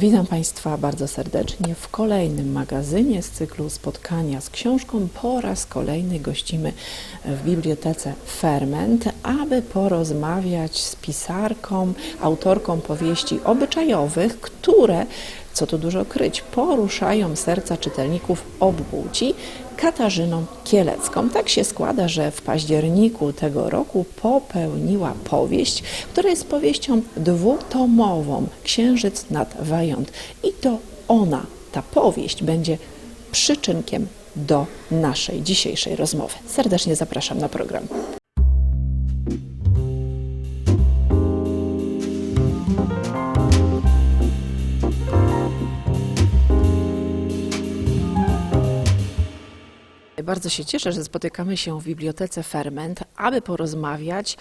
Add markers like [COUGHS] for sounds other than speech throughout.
Witam Państwa bardzo serdecznie w kolejnym magazynie z cyklu Spotkania z książką. Po raz kolejny gościmy w bibliotece Ferment, aby porozmawiać z pisarką, autorką powieści obyczajowych, które, co tu dużo kryć, poruszają serca czytelników obu płci. Katarzyną Kielecką. Tak się składa, że w październiku tego roku popełniła powieść, która jest powieścią dwutomową Księżyc nad Wajont. I to ona, ta powieść, będzie przyczynkiem do naszej dzisiejszej rozmowy. Serdecznie zapraszam na program. Bardzo się cieszę, że spotykamy się w bibliotece Ferment, aby porozmawiać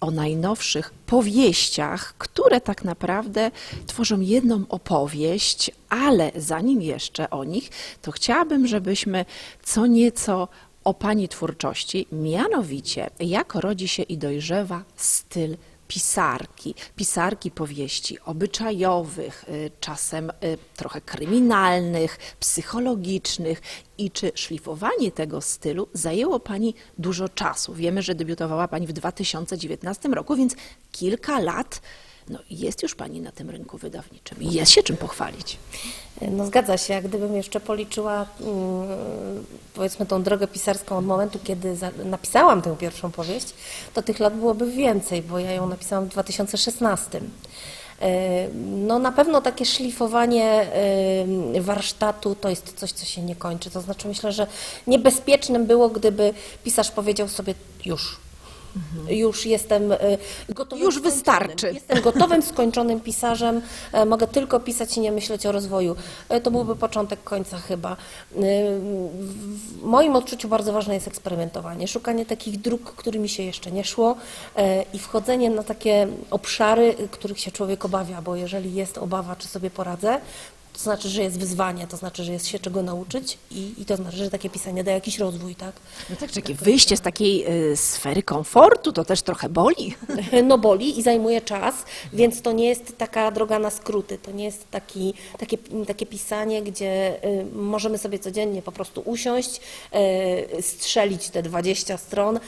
o najnowszych powieściach, które tak naprawdę tworzą jedną opowieść, ale zanim jeszcze o nich, to chciałabym, żebyśmy co nieco o Pani twórczości, mianowicie jak rodzi się i dojrzewa styl pisarki, pisarki powieści obyczajowych, y, czasem y, trochę kryminalnych, psychologicznych i czy szlifowanie tego stylu zajęło Pani dużo czasu. Wiemy, że debiutowała Pani w 2019 roku, więc kilka lat no, jest już Pani na tym rynku wydawniczym i jest się czym pochwalić. No zgadza się, gdybym jeszcze policzyła mm, powiedzmy tą drogę pisarską od momentu, kiedy napisałam tę pierwszą powieść, to tych lat byłoby więcej, bo ja ją napisałam w 2016. E, No na pewno takie szlifowanie e, warsztatu to jest coś, co się nie kończy. To znaczy myślę, że niebezpiecznym było, gdyby pisarz powiedział sobie już. Już jestem e, gotowym, Już wystarczy. Jestem gotowym, skończonym pisarzem, e, mogę tylko pisać i nie myśleć o rozwoju. E, To byłby początek końca chyba. W moim odczuciu bardzo ważne jest eksperymentowanie, szukanie takich dróg, którymi się jeszcze nie szło i wchodzenie na takie obszary, których się człowiek obawia, bo jeżeli jest obawa, czy sobie poradzę, to znaczy, że jest wyzwanie, to znaczy, że jest się czego nauczyć i, i to znaczy, że takie pisanie daje jakiś rozwój, tak? No tak, takie wyjście z takiej y, sfery komfortu to też trochę boli. [LAUGHS] no boli i zajmuje czas, więc to nie jest taka droga na skróty, to nie jest taki, takie, takie pisanie, gdzie y, możemy sobie codziennie po prostu usiąść, y, strzelić te 20 stron, y,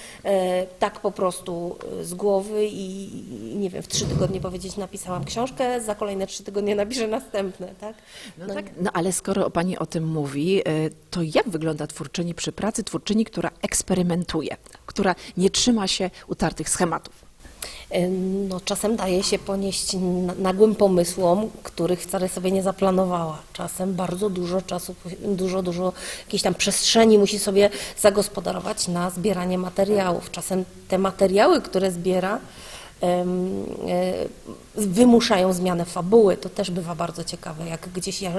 tak po prostu y, z głowy i, i nie wiem, w trzy tygodnie powiedzieć napisałam książkę, za kolejne trzy tygodnie napiszę następne, tak? No, tak, no ale skoro Pani o tym mówi, y, to jak wygląda twórczyni przy pracy, twórczyni, która eksperymentuje, która nie trzyma się utartych schematów? No, czasem daje się ponieść na- nagłym pomysłom, których wcale sobie nie zaplanowała. Czasem bardzo dużo czasu, dużo, dużo jakiejś tam przestrzeni musi sobie zagospodarować na zbieranie materiałów. Czasem te materiały, które zbiera, e, wymuszają zmianę fabuły. To też bywa bardzo ciekawe, jak gdzieś ja e,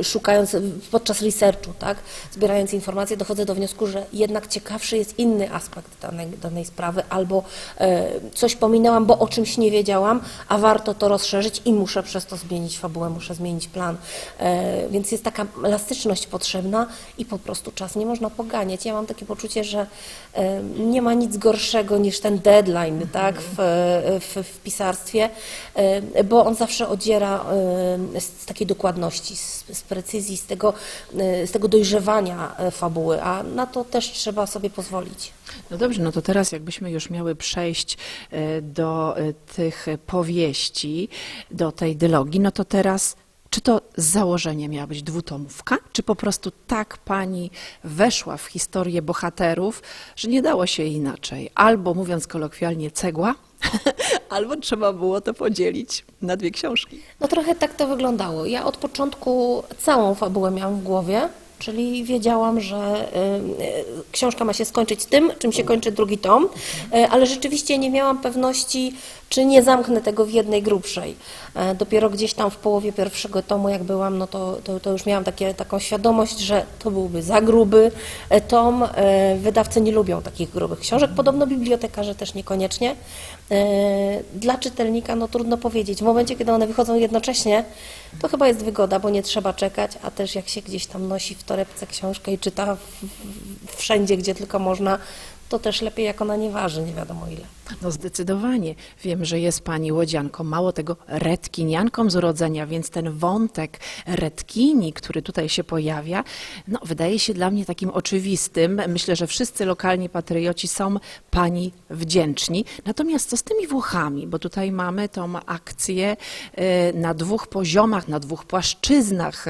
e, szukając podczas researchu, tak, zbierając informacje, dochodzę do wniosku, że jednak ciekawszy jest inny aspekt danej, danej sprawy, albo e, coś pominęłam, bo o czymś nie wiedziałam, a warto to rozszerzyć i muszę przez to zmienić fabułę, muszę zmienić plan. E, więc jest taka elastyczność potrzebna i po prostu czas nie można poganiać. Ja mam takie poczucie, że e, nie ma nic gorszego niż ten deadline, tak, w, w, w pisarstwie, bo on zawsze odziera e, z takiej dokładności, z, precyzji, z tego, e, z tego dojrzewania e, fabuły, a na to też trzeba sobie pozwolić. No dobrze, no to teraz jakbyśmy już miały przejść e, do e, tych powieści, do tej dylogii, no to teraz czy to z założenia miała być dwutomówka, czy po prostu tak pani weszła w historię bohaterów, że nie dało się inaczej? Albo mówiąc kolokwialnie cegła, [LAUGHS] albo trzeba było to podzielić na dwie książki. No trochę tak to wyglądało. Ja od początku całą fabułę miałam w głowie, czyli wiedziałam, że y, książka ma się skończyć tym, czym się kończy drugi tom, y, ale rzeczywiście nie miałam pewności, czy nie zamknę tego w jednej grubszej. E, Dopiero gdzieś tam w połowie pierwszego tomu, jak byłam, no to, to, to już miałam takie, taką świadomość, że to byłby za gruby e, tom. E, Wydawcy nie lubią takich grubych książek, podobno bibliotekarze też niekoniecznie. Dla czytelnika no trudno powiedzieć. W momencie, kiedy one wychodzą jednocześnie, to chyba jest wygoda, bo nie trzeba czekać, a też jak się gdzieś tam nosi w torebce książkę i czyta wszędzie, gdzie tylko można, to też lepiej jak ona nie waży, nie wiadomo ile. No zdecydowanie. Wiem, że jest pani łodzianką, mało tego redkinianką z urodzenia, więc ten wątek redkini, który tutaj się pojawia, no wydaje się dla mnie takim oczywistym. Myślę, że wszyscy lokalni patrioci są pani wdzięczni. Natomiast co z tymi Włochami? Bo tutaj mamy tą akcję e, na dwóch poziomach, na dwóch płaszczyznach.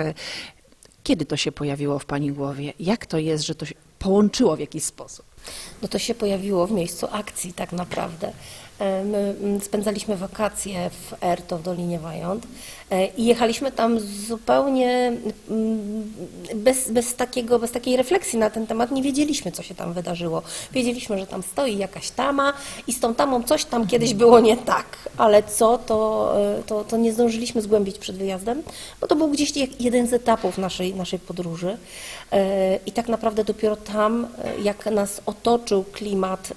Kiedy to się pojawiło w pani głowie? Jak to jest, że to się połączyło w jakiś sposób? No to się pojawiło w miejscu akcji tak naprawdę. E, My mm, spędzaliśmy wakacje w Erto w Dolinie Wająt e, i jechaliśmy tam zupełnie mm, bez, bez, takiego, bez takiej refleksji na ten temat. Nie wiedzieliśmy, co się tam wydarzyło. Wiedzieliśmy, że tam stoi jakaś tama i z tą tamą coś tam kiedyś było nie tak, ale co, to, e, to, to nie zdążyliśmy zgłębić przed wyjazdem, bo to był gdzieś jeden z etapów naszej, naszej podróży. I tak naprawdę dopiero tam, jak nas otoczył klimat,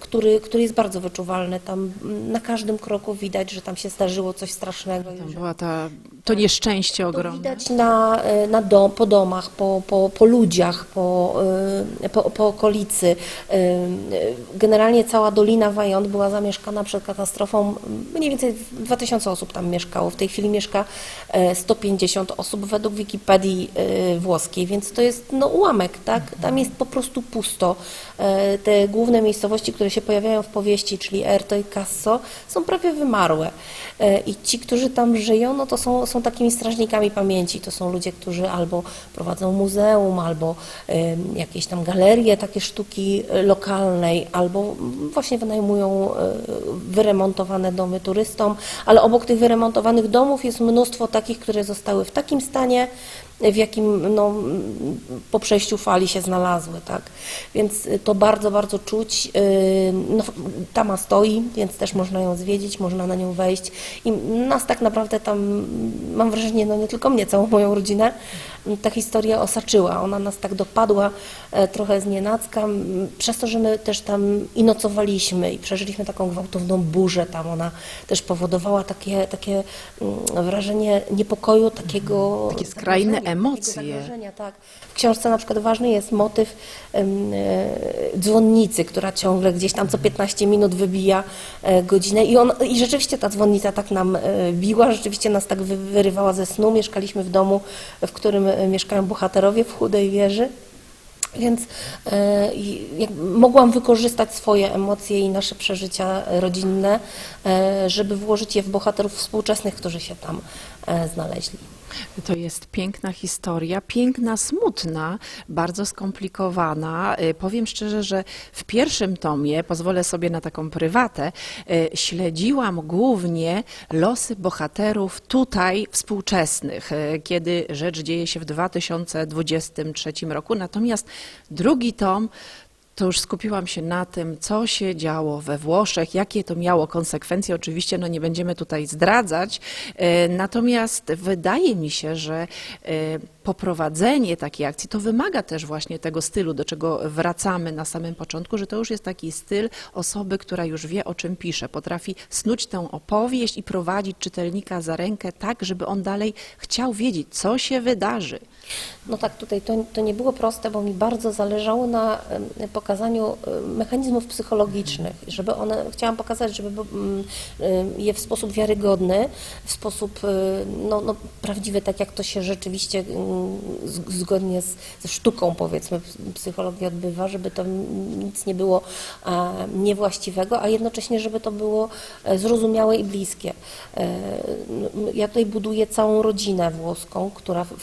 który, który jest bardzo wyczuwalny, tam na każdym kroku widać, że tam się zdarzyło coś strasznego. Tam była ta, to nieszczęście to ogromne. widać na, e, na dom, po domach, po, po, po ludziach, po, e, po, po okolicy. E, Generalnie cała Dolina Wajont była zamieszkana przed katastrofą. Mniej więcej 2000 osób tam mieszkało. W tej chwili mieszka e, 150 osób według Wikipedii włoskiej, więc to jest no, ułamek, tak? Tam jest po prostu pusto. E, Te główne miejscowości, które się pojawiają w powieści, czyli Erto i Casso, są prawie wymarłe. E, I ci, którzy tam żyją, no to są, są takimi strażnikami pamięci. To są ludzie, którzy albo prowadzą muzeum, albo jakieś tam galerie, takie sztuki lokalnej, albo właśnie wynajmują e, wyremontowane domy turystom, ale obok tych wyremontowanych domów jest mnóstwo takich, które zostały w takim stanie, w jakim no, po przejściu fali się znalazły, tak? Więc y, to bardzo, bardzo czuć. Yy, No, tama stoi, więc też można ją zwiedzić, można na nią wejść i nas tak naprawdę tam, mam wrażenie, no nie tylko mnie, całą moją rodzinę, ta historia osaczyła. Ona nas tak dopadła e, trochę z nienacka, przez to, że my też tam i nocowaliśmy i przeżyliśmy taką gwałtowną burzę tam. Ona też powodowała takie, takie mm, wrażenie niepokoju, takiego... Takie skrajne emocje. tak. W książce na przykład ważny jest motyw e, dzwonnicy, która ciągle gdzieś tam co 15 minut wybija e, godzinę i, on, i rzeczywiście ta dzwonnica tak nam e, biła, rzeczywiście nas tak wy, wyrywała ze snu. Mieszkaliśmy w domu, w którym mieszkają bohaterowie w Chudej Wieży. Więc mogłam wykorzystać swoje emocje i nasze przeżycia rodzinne, żeby włożyć je w bohaterów współczesnych, którzy się tam znaleźli. To jest piękna historia, piękna, smutna, bardzo skomplikowana. Y, Powiem szczerze, że w pierwszym tomie, pozwolę sobie na taką prywatę, y, śledziłam głównie losy bohaterów tutaj współczesnych, y, kiedy rzecz dzieje się w 2023 roku. Natomiast drugi tom to już skupiłam się na tym, co się działo we Włoszech, jakie to miało konsekwencje. Oczywiście no nie będziemy tutaj zdradzać, e, natomiast wydaje mi się, że e, poprowadzenie takiej akcji to wymaga też właśnie tego stylu, do czego wracamy na samym początku, że to już jest taki styl osoby, która już wie o czym pisze, potrafi snuć tę opowieść i prowadzić czytelnika za rękę tak, żeby on dalej chciał wiedzieć, co się wydarzy. No tak, tutaj to, to nie było proste, bo mi bardzo zależało na pokazaniu mechanizmów psychologicznych, żeby one, chciałam pokazać, żeby mm, je w sposób wiarygodny, w sposób em, no, no, prawdziwy, tak jak to się rzeczywiście zgodnie z, ze sztuką, powiedzmy, psychologii odbywa, żeby to nic nie było e, niewłaściwego, a jednocześnie, żeby to było e, zrozumiałe i bliskie. E, ja tutaj buduję całą rodzinę włoską, która w,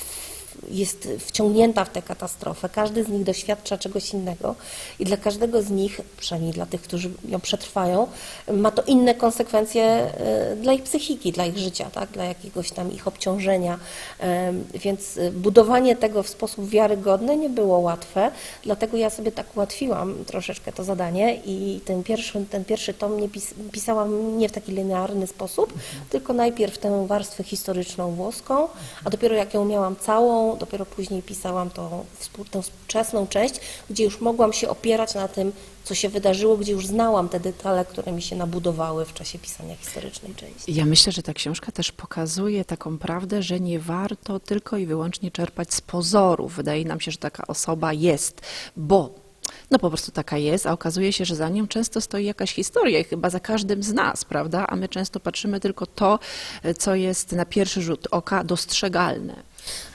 jest wciągnięta w tę katastrofę. Każdy z nich doświadcza czegoś innego i dla każdego z nich, przynajmniej dla tych, którzy ją przetrwają, ma to inne konsekwencje e, dla ich psychiki, dla ich życia, tak? dla jakiegoś tam ich obciążenia. E, Więc budowanie tego w sposób wiarygodny nie było łatwe, dlatego ja sobie tak ułatwiłam troszeczkę to zadanie i ten pierwszy, ten pierwszy tom nie pis, pisałam nie w taki linearny sposób, tylko najpierw tę warstwę historyczną włoską, a dopiero jak ją miałam całą, dopiero później pisałam tą, tę współczesną część, gdzie już mogłam się opierać na tym, co się wydarzyło, gdzie już znałam te detale, które mi się nabudowały w czasie pisania historycznej części. Ja myślę, że ta książka też pokazuje taką prawdę, że nie warto tylko i wyłącznie czerpać z pozorów. Wydaje nam się, że taka osoba jest, bo no po prostu taka jest, a okazuje się, że za nią często stoi jakaś historia i chyba za każdym z nas, prawda? A my często patrzymy tylko to, e, co jest na pierwszy rzut oka dostrzegalne.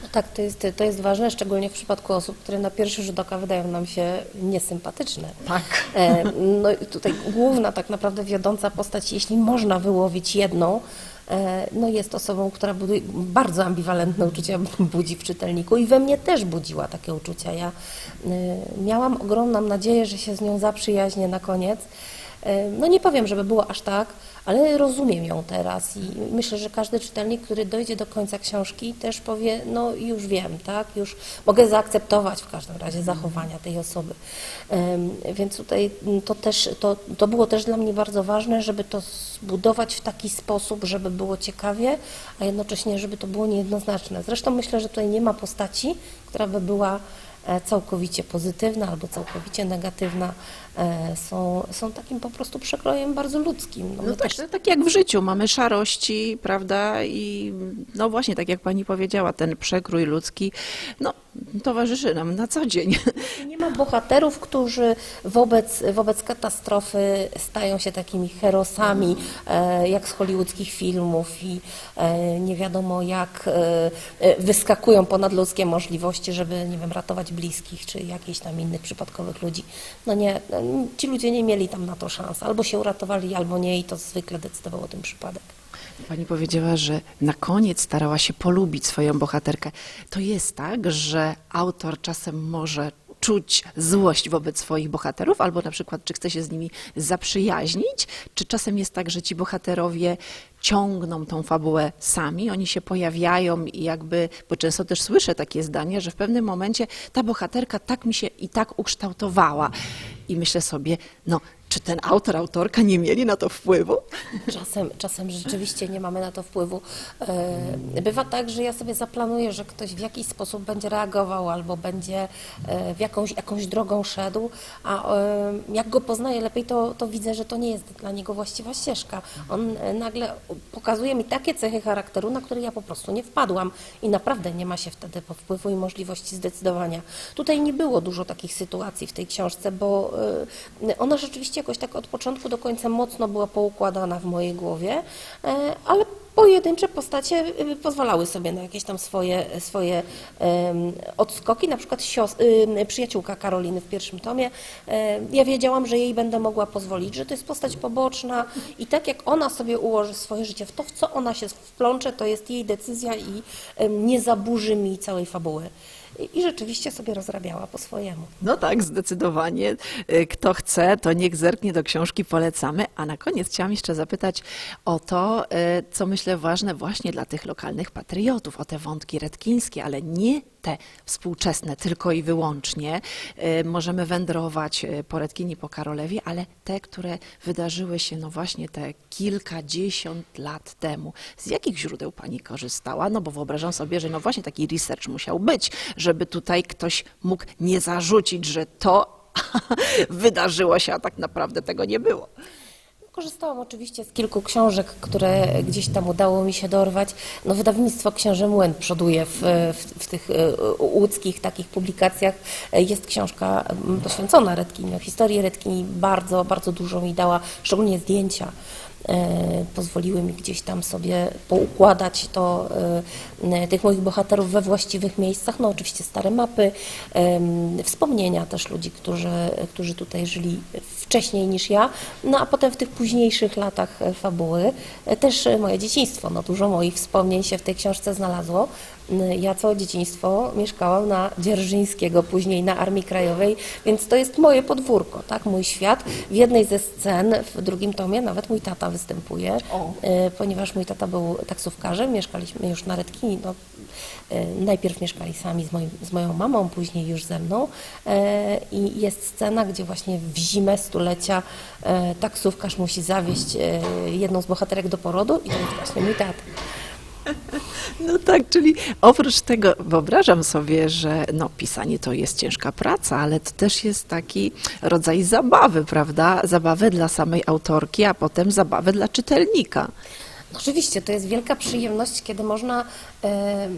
No tak, to jest, to jest ważne, szczególnie w przypadku osób, które na pierwszy rzut oka wydają nam się niesympatyczne. Tak. E, No i tutaj główna, tak naprawdę wiodąca postać, jeśli można wyłowić jedną, no jest osobą, która buduje, bardzo ambiwalentne uczucia [LAUGHS] budzi w czytelniku i we mnie też budziła takie uczucia. Ja e, miałam ogromną nadzieję, że się z nią zaprzyjaźnię na koniec. E, No nie powiem, żeby było aż tak, ale rozumiem ją teraz i myślę, że każdy czytelnik, który dojdzie do końca książki też powie, no już wiem, tak, już mogę zaakceptować w każdym razie zachowania tej osoby. Więc tutaj mm, to też, to, to było też dla mnie bardzo ważne, żeby to zbudować w taki sposób, żeby było ciekawie, a jednocześnie, żeby to było niejednoznaczne. Zresztą myślę, że tutaj nie ma postaci, która by była całkowicie pozytywna albo całkowicie negatywna. E, Są, są takim po prostu przekrojem bardzo ludzkim. No my tak, też tak jak w życiu, mamy szarości, prawda? I no właśnie, tak jak pani powiedziała, ten przekrój ludzki, no towarzyszy nam na co dzień. Nie ma bohaterów, którzy wobec, wobec katastrofy stają się takimi herosami, e, jak z hollywoodzkich filmów i e, nie wiadomo jak e, e, wyskakują ponad ludzkie możliwości, żeby, nie wiem, ratować bliskich czy jakichś tam innych przypadkowych ludzi. No nie, e, ci ludzie nie mieli tam na to szans. Albo się uratowali, albo nie i to zwykle decydował o tym przypadek. Pani powiedziała, że na koniec starała się polubić swoją bohaterkę. To jest tak, że autor czasem może czuć złość wobec swoich bohaterów, albo na przykład, czy chce się z nimi zaprzyjaźnić, czy czasem jest tak, że ci bohaterowie ciągną tą fabułę sami, oni się pojawiają i jakby, bo często też słyszę takie zdanie, że w pewnym momencie ta bohaterka tak mi się i tak ukształtowała. I myślę sobie, no, czy ten autor, autorka nie mieli na to wpływu? Czasem, czasem rzeczywiście nie mamy na to wpływu. E, Bywa tak, że ja sobie zaplanuję, że ktoś w jakiś sposób będzie reagował albo będzie e, w jakąś, jakąś drogą szedł, a e, jak go poznaję lepiej, to, to widzę, że to nie jest dla niego właściwa ścieżka. On nagle pokazuje mi takie cechy charakteru, na które ja po prostu nie wpadłam i naprawdę nie ma się wtedy wpływu i możliwości zdecydowania. Tutaj nie było dużo takich sytuacji w tej książce, bo ona rzeczywiście jakoś tak od początku do końca mocno była poukładana w mojej głowie, e, ale pojedyncze postacie e, pozwalały sobie na jakieś tam swoje, swoje odskoki, na przykład ym, przyjaciółka Karoliny w pierwszym tomie. E, Ja wiedziałam, że jej będę mogła pozwolić, że to jest postać poboczna i tak jak ona sobie ułoży swoje życie w to, w co ona się wplącze, to jest jej decyzja i nie zaburzy mi całej fabuły. I- I rzeczywiście sobie rozrabiała po swojemu. No tak, zdecydowanie. Y, Kto chce, to niech zerknie do książki, polecamy. A na koniec chciałam jeszcze zapytać o to, y, co myślę ważne właśnie dla tych lokalnych patriotów, o te wątki redkińskie, ale nie te współczesne tylko i wyłącznie. Y, Możemy wędrować y, po Redkini, po Karolewie, ale te, które wydarzyły się no właśnie te kilkadziesiąt lat temu. Z jakich źródeł pani korzystała? No bo wyobrażam sobie, że no właśnie taki research musiał być, żeby tutaj ktoś mógł nie zarzucić, że to [LAUGHS] wydarzyło się, a tak naprawdę tego nie było. Korzystałam oczywiście z kilku książek, które gdzieś tam udało mi się dorwać. No, wydawnictwo Księże Młyn przoduje w, w, w tych e, łódzkich takich publikacjach. E, Jest książka m, poświęcona Redkini, o historii Redkini. Bardzo, bardzo dużo mi dała, szczególnie zdjęcia. E, Pozwoliły mi gdzieś tam sobie poukładać to, e, tych moich bohaterów we właściwych miejscach. No oczywiście stare mapy, wspomnienia też ludzi, którzy, którzy tutaj żyli wcześniej niż ja, no a potem w tych późniejszych latach e, fabuły e, też e, moje dzieciństwo. No dużo moich wspomnień się w tej książce znalazło. Ja całe dzieciństwo mieszkałam na Dzierżyńskiego, później na Armii Krajowej, więc to jest moje podwórko, tak, mój świat. W jednej ze scen, w drugim tomie nawet mój tata występuje, O. e, ponieważ mój tata był taksówkarzem, mieszkaliśmy już na Redkini, no, e, najpierw mieszkali sami z, moim, z moją mamą, później już ze mną e, i jest scena, gdzie właśnie w zimę stulecia taksówkarz musi zawieźć jedną z bohaterek do porodu i to jest właśnie mój tata. [LAUGHS] No tak, czyli oprócz tego wyobrażam sobie, że no, pisanie to jest ciężka praca, ale to też jest taki rodzaj zabawy, prawda? Zabawy dla samej autorki, a potem zabawy dla czytelnika. Oczywiście, to jest wielka przyjemność, kiedy można e,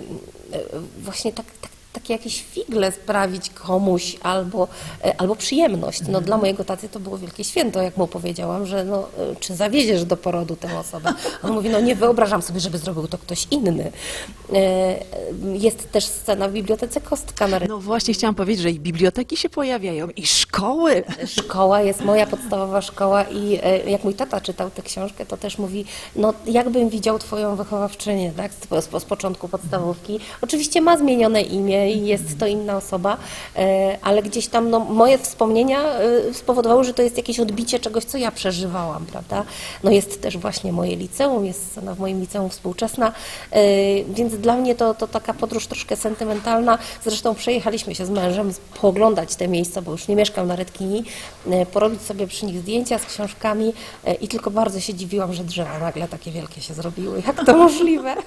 właśnie tak, tak takie jakieś figle sprawić komuś albo, e, albo przyjemność. No dla mojego taty to było wielkie święto, jak mu powiedziałam, że no, e, czy zawieziesz do porodu tę osobę. On mówi, no nie wyobrażam sobie, żeby zrobił to ktoś inny. E, Jest też scena w bibliotece Kostka na No właśnie chciałam powiedzieć, że i biblioteki się pojawiają, i szkoły. Szkoła jest moja podstawowa szkoła i jak mój tata czytał tę książkę, to też mówi, no jakbym widział twoją wychowawczynię, tak, z, z, z początku podstawówki. Oczywiście ma zmienione imię i jest to inna osoba, e, ale gdzieś tam no, moje wspomnienia e, spowodowały, że to jest jakieś odbicie czegoś, co ja przeżywałam, prawda. No jest też właśnie moje liceum, jest scena w moim liceum współczesna, e, więc dla mnie to, to taka podróż troszkę sentymentalna. Zresztą przejechaliśmy się z mężem pooglądać te miejsca, bo już nie mieszkam na Redkini, porobić sobie przy nich zdjęcia z książkami i tylko bardzo się dziwiłam, że drzewa nagle takie wielkie się zrobiły. Jak to możliwe? [LAUGHS]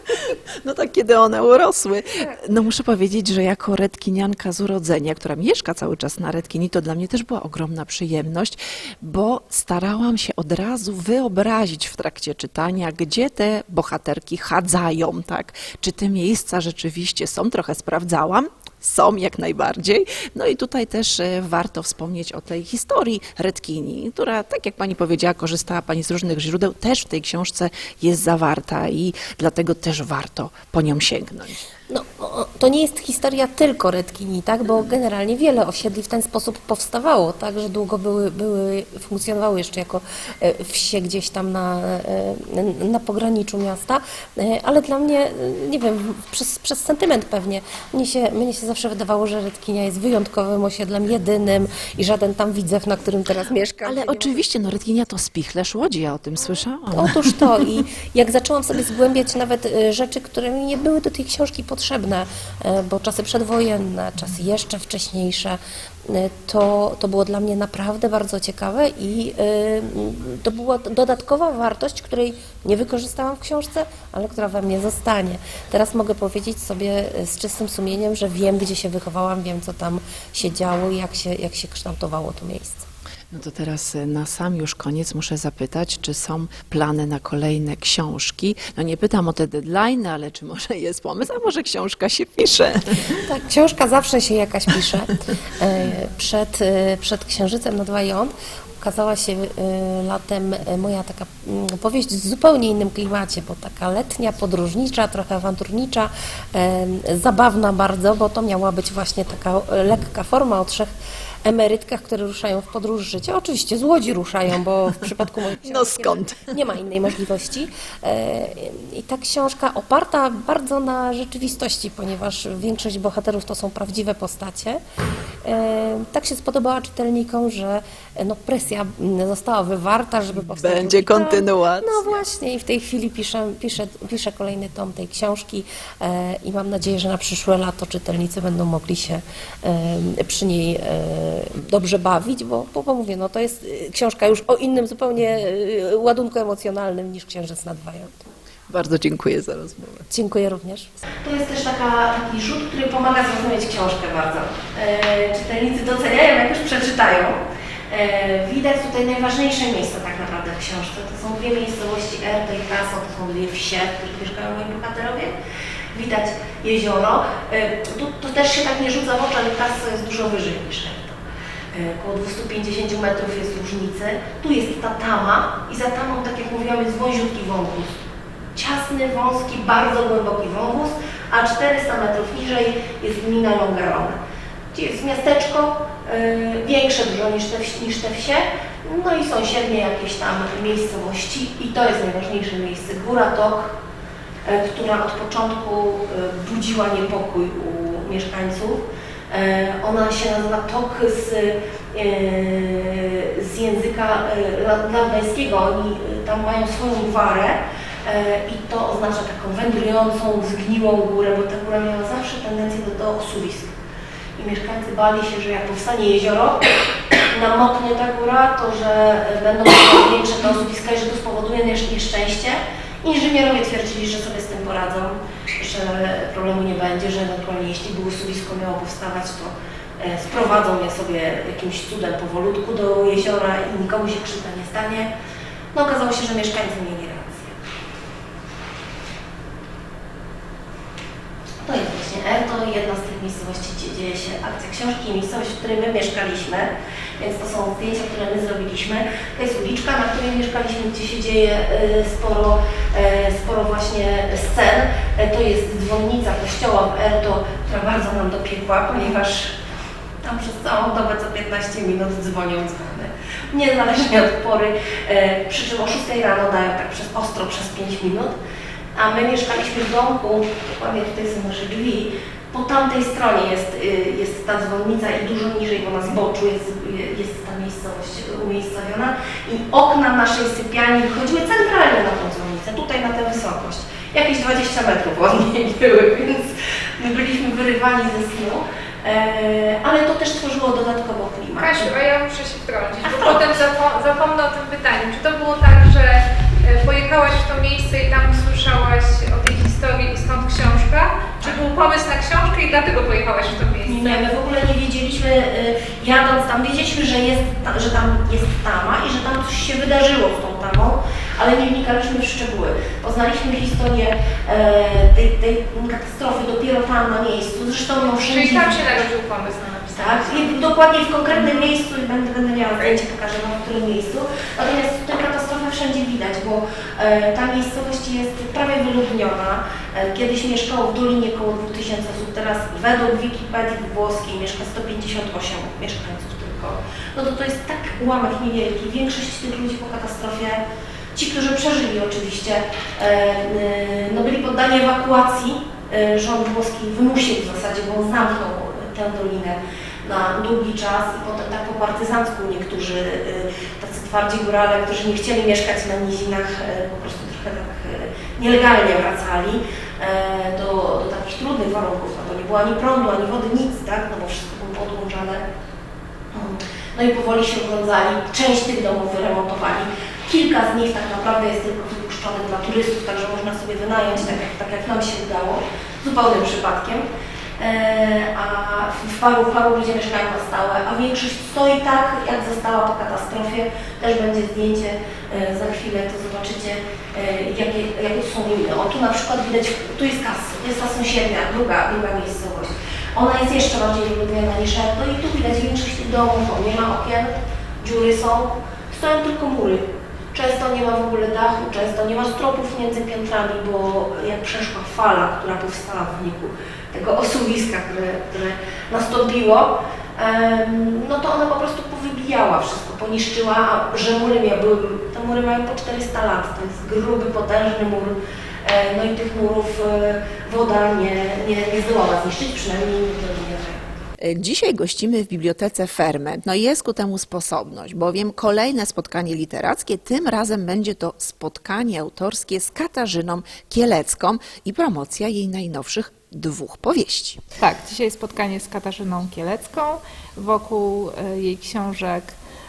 No tak, kiedy one urosły. No muszę powiedzieć, że jako redkinianka z urodzenia, która mieszka cały czas na Redkini, to dla mnie też była ogromna przyjemność, bo starałam się od razu wyobrazić w trakcie czytania, gdzie te bohaterki chadzają, tak? Czy te miejsca rzeczywiście są? Trochę sprawdzałam. Są jak najbardziej. No i tutaj też e, warto wspomnieć o tej historii Redkini, która, tak jak pani powiedziała, korzystała pani z różnych źródeł, też w tej książce jest zawarta i dlatego też warto po nią sięgnąć. No, to nie jest historia tylko Redkini, tak? bo generalnie wiele osiedli w ten sposób powstawało, tak? że długo były, były, funkcjonowały jeszcze jako e, wsie gdzieś tam na, e, na pograniczu miasta, E, ale dla mnie, nie wiem, przez, przez sentyment pewnie, mnie się, mnie się zawsze wydawało, że Redkinia jest wyjątkowym osiedlem, jedynym i żaden tam widzew, na którym teraz mieszkam. Ale oczywiście, no Redkinia to spichlerz Łodzi, ja o tym słyszałam. Otóż to i [LAUGHS] jak zaczęłam sobie zgłębiać nawet rzeczy, które mi nie były do tej książki potrzebne, bo czasy przedwojenne, czasy jeszcze wcześniejsze, e, to, to było dla mnie naprawdę bardzo ciekawe i e, to była dodatkowa wartość, której nie wykorzystałam w książce, ale która we mnie zostanie. Teraz mogę powiedzieć sobie e, z czystym sumieniem, że wiem, gdzie się wychowałam, wiem, co tam się działo i jak się, jak się kształtowało to miejsce. No to teraz y, na sam już koniec muszę zapytać, czy są plany na kolejne książki? No nie pytam o te deadline, ale czy może jest pomysł, a może książka się pisze? [LAUGHS] Tak, książka zawsze się jakaś pisze. E, Przed, e, przed Księżycem nad Wajon ukazała się e, latem e, moja taka mm, powieść w zupełnie innym klimacie, bo taka letnia, podróżnicza, trochę awanturnicza, e, zabawna bardzo, bo to miała być właśnie taka e, lekka forma o trzech emerytkach, które ruszają w podróż życia. Oczywiście z Łodzi ruszają, bo w przypadku moich [LAUGHS] No skąd? nie ma innej możliwości. E, I ta książka oparta bardzo na rzeczywistości, ponieważ większość bohaterów to są prawdziwe postacie. E, Tak się spodobała czytelnikom, że e, no, presja m, została wywarta, żeby powstał Będzie kontynuacja. No właśnie i w tej chwili piszę, piszę, piszę kolejny tom tej książki e, i mam nadzieję, że na przyszłe lato czytelnicy będą mogli się przy niej dobrze bawić, bo, bo, bo mówię, no to jest książka już o innym zupełnie ładunku emocjonalnym niż Księżyc nad. Bardzo dziękuję za rozmowę. Dziękuję również. To jest też taka, taki rzut, który pomaga zrozumieć książkę bardzo. E, czytelnicy doceniają, jak już przeczytają. E, widać tutaj najważniejsze miejsca tak naprawdę w książce. To są dwie miejscowości Erto i Taso, to są dwie wsie, w których mieszkają moi bohaterowie. Widać jezioro. E, tu, to też się tak nie rzuca w oczy, ale Taso jest dużo wyżej niż Erto. E, Około 250 metrów jest różnicy. Tu jest ta tama i za tamą, tak jak mówiłam, jest wąziutki wąwóz ciasny, wąski, bardzo głęboki wąwóz, a 400 metrów niżej jest gmina Longarone, gdzie jest miasteczko, y, większe dużo niż te, niż te wsie, no i sąsiednie jakieś tam miejscowości. I to jest najważniejsze miejsce, Góra Tok, y, która od początku y, budziła niepokój u mieszkańców. Ona się nazywa Tok z, z języka latwajskiego. Oni tam mają swoją gwarę, i to oznacza taką wędrującą, zgniłą górę, bo ta góra miała zawsze tendencję do, do osuwisk. I mieszkańcy bali się, że jak powstanie jezioro, [COUGHS] namoknie ta góra, to że e, będą większe te osuwiska i że to spowoduje niesz- nieszczęście. Inżynierowie twierdzili, że sobie z tym poradzą, że problemu nie będzie, że ewentualnie jeśli by osuwisko miało powstawać, to e, sprowadzą je sobie jakimś cudem powolutku do jeziora i nikomu się krzywda nie stanie. No okazało się, że mieszkańcy mieli rację. To jest właśnie R to jedna z tych miejscowości, gdzie dzieje się akcja książki miejscowość, w której my mieszkaliśmy, więc to są zdjęcia, które my zrobiliśmy. To jest uliczka, na której mieszkaliśmy, gdzie się dzieje e, sporo, e, sporo właśnie scen. To jest dzwonnica kościoła w Erto, która bardzo nam dopiekła, ponieważ tam przez całą dobę co 15 minut dzwonią dzwony. Niezależnie od pory, przy czym o 6 rano dają tak przez ostro przez 5 minut. A my mieszkaliśmy w domku, dokładnie tutaj są nasze drzwi. Po tamtej stronie jest, y, jest ta dzwonnica i dużo niżej, bo na zboczu jest, jest ta miejscowość umiejscowiona. I okna naszej sypialni wychodziły centralnie na tą dzwonnicę, tutaj na tę wysokość. Jakieś 20 metrów od niej [LAUGHS] były, więc my byliśmy wyrywani ze snu. E, ale to też tworzyło dodatkowo klimat. Kasiu, a ja muszę się wtrącić, A bo potem zapo- zapomnę o tym pytaniu. Czy to było tak, że e, pojechałaś w to miejsce i tam usłyszałaś o tej historii i stąd książka? Czy był pomysł na książkę i dlatego pojechałaś w to miejsce? Nie, my w ogóle nie wiedzieliśmy, y, jadąc tam, wiedzieliśmy, że, jest, że tam jest tama i że tam coś się wydarzyło z tą tamą, ale nie wnikaliśmy w szczegóły. Poznaliśmy historię e, tej, tej katastrofy dopiero tam na miejscu, zresztą ją wszędzie Czyli tam się narodził pomysł na. Tak, i dokładnie w konkretnym miejscu i będę, będę miała zdjęcie, pokażę Wam w którym miejscu. Natomiast wszędzie widać, bo e, ta miejscowość jest prawie wyludniona. E, kiedyś mieszkało w Dolinie około 2000 osób, teraz według Wikipedii włoskiej mieszka 158 mieszkańców tylko. No to to jest tak ułamek niewielki. Większość tych ludzi po katastrofie, ci, którzy przeżyli oczywiście, e, no byli poddani ewakuacji. Rząd włoski wymusił w zasadzie, bo on zamknął tę dolinę na długi czas i potem tak po partyzancku niektórzy y, tacy twardzi górale, którzy nie chcieli mieszkać na nizinach, y, po prostu trochę tak y, nielegalnie wracali e, do, do takich trudnych warunków, no bo nie było ani prądu, ani wody, nic, tak, no bo wszystko było podłączane. No i powoli się urządzali, część tych domów wyremontowali. Kilka z nich tak naprawdę jest tylko wypuszczonych dla turystów, także można sobie wynająć, tak jak, tak jak nam się udało, zupełnym przypadkiem. E, a w paru, w paru ludzie mieszkają na stałe, a większość stoi tak, jak została po katastrofie. Też będzie zdjęcie e, za chwilę, to zobaczycie, e, jakie, jakie są ruiny. O, tu na przykład widać, tu jest kas, jest ta sąsiednia, druga, druga miejscowość. Ona jest jeszcze bardziej wyludniona niż Erdo i tu widać większość domów, nie ma okien, dziury są, stoją tylko mury. Często nie ma w ogóle dachu, często nie ma stropów między piętrami, bo jak przeszła fala, która powstała w wyniku tego osuwiska, które, które nastąpiło, no to ona po prostu powybijała wszystko, poniszczyła, a że mury miały, te mury mają po 400 lat, to jest gruby, potężny mur, e, no i tych murów e, woda nie, nie, nie zdołała zniszczyć, przynajmniej nie. Dzisiaj gościmy w Bibliotece Ferment. No jest ku temu sposobność, bowiem kolejne spotkanie literackie, tym razem będzie to spotkanie autorskie z Katarzyną Kielecką i promocja jej najnowszych dwóch powieści. Tak, dzisiaj spotkanie z Katarzyną Kielecką wokół e, jej książek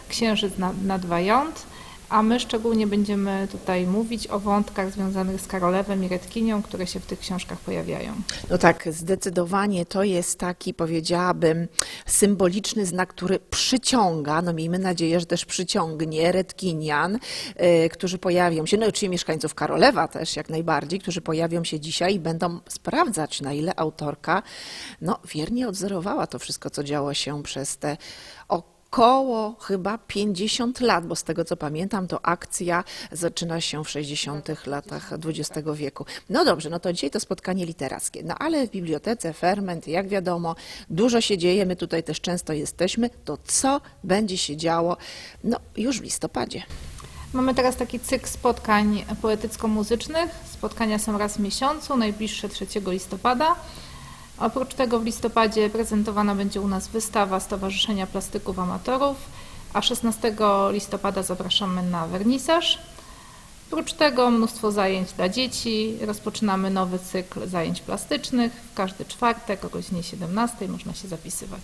Księżyc nad, nad Wajont, a my szczególnie będziemy tutaj mówić o wątkach związanych z Karolewem i Redkinią, które się w tych książkach pojawiają. No tak, zdecydowanie to jest taki, powiedziałabym, symboliczny znak, który przyciąga, no miejmy nadzieję, że też przyciągnie Redkinian, y, którzy pojawią się, no oczywiście mieszkańców Karolewa też jak najbardziej, którzy pojawią się dzisiaj i będą sprawdzać, na ile autorka no, wiernie odzorowała to wszystko, co działo się przez te około chyba 50 lat, bo z tego co pamiętam, to akcja zaczyna się w 60 latach XX wieku. No dobrze, no to dzisiaj to spotkanie literackie. No ale w bibliotece Ferment, jak wiadomo, dużo się dzieje, my tutaj też często jesteśmy. To co będzie się działo no, już w listopadzie? Mamy teraz taki cykl spotkań poetycko-muzycznych. Spotkania są raz w miesiącu, najbliższe 3 listopada. Oprócz tego w listopadzie prezentowana będzie u nas wystawa Stowarzyszenia Plastyków Amatorów, a 16 listopada zapraszamy na wernisaż. Oprócz tego mnóstwo zajęć dla dzieci. Rozpoczynamy nowy cykl zajęć plastycznych. W każdy czwartek o godzinie 17 można się zapisywać.